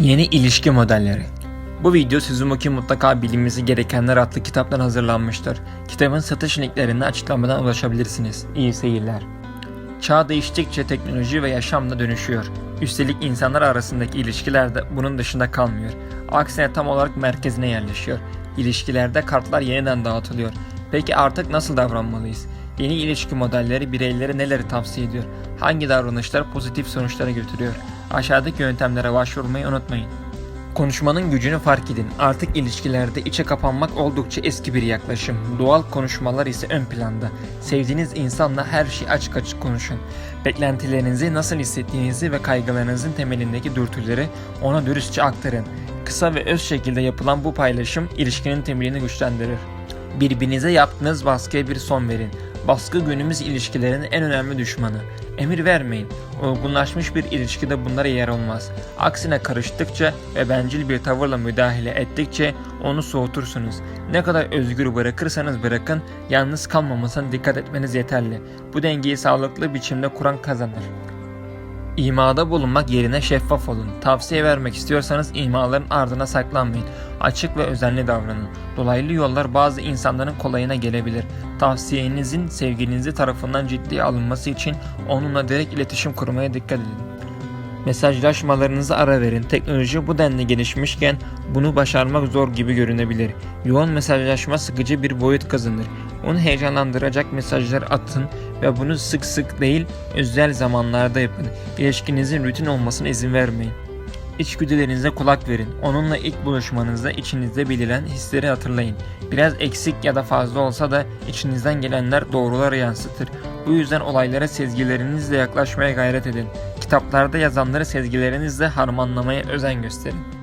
Yeni ilişki modelleri. Bu video Suzuki mutlaka bilinmesi gerekenler adlı kitaptan hazırlanmıştır. Kitabın satış linklerine açıklamadan ulaşabilirsiniz. İyi seyirler. Çağ değiştikçe teknoloji ve yaşam da dönüşüyor. Üstelik insanlar arasındaki ilişkiler de bunun dışında kalmıyor. Aksine tam olarak merkezine yerleşiyor. İlişkilerde kartlar yeniden dağıtılıyor. Peki artık nasıl davranmalıyız? Yeni ilişki modelleri bireylere neleri tavsiye ediyor? Hangi davranışlar pozitif sonuçlara götürüyor? Aşağıdaki yöntemlere başvurmayı unutmayın. Konuşmanın gücünü fark edin. Artık ilişkilerde içe kapanmak oldukça eski bir yaklaşım. Doğal konuşmalar ise ön planda. Sevdiğiniz insanla her şeyi açık açık konuşun. Beklentilerinizi, nasıl hissettiğinizi ve kaygılarınızın temelindeki dürtüleri ona dürüstçe aktarın. Kısa ve öz şekilde yapılan bu paylaşım ilişkinin temelini güçlendirir. Birbirinize yaptığınız baskıya bir son verin. Baskı günümüz ilişkilerinin en önemli düşmanı. Emir vermeyin. Olgunlaşmış bir ilişkide bunlara yer olmaz. Aksine karıştıkça ve bencil bir tavırla müdahale ettikçe onu soğutursunuz. Ne kadar özgür bırakırsanız bırakın, yalnız kalmamasına dikkat etmeniz yeterli. Bu dengeyi sağlıklı biçimde kuran kazanır. İmada bulunmak yerine şeffaf olun. Tavsiye vermek istiyorsanız imaların ardına saklanmayın. Açık ve özenli davranın. Dolaylı yollar bazı insanların kolayına gelebilir. Tavsiyenizin sevgilinizi tarafından ciddiye alınması için onunla direkt iletişim kurmaya dikkat edin. Mesajlaşmalarınızı ara verin. Teknoloji bu denli gelişmişken bunu başarmak zor gibi görünebilir. Yoğun mesajlaşma sıkıcı bir boyut kazanır. Onu heyecanlandıracak mesajlar atın ve bunu sık sık değil özel zamanlarda yapın. İlişkinizin rutin olmasına izin vermeyin. İçgüdülerinize kulak verin. Onunla ilk buluşmanızda içinizde beliren hisleri hatırlayın. Biraz eksik ya da fazla olsa da içinizden gelenler doğruları yansıtır. Bu yüzden olaylara sezgilerinizle yaklaşmaya gayret edin. Kitaplarda yazanları sezgilerinizle harmanlamaya özen gösterin.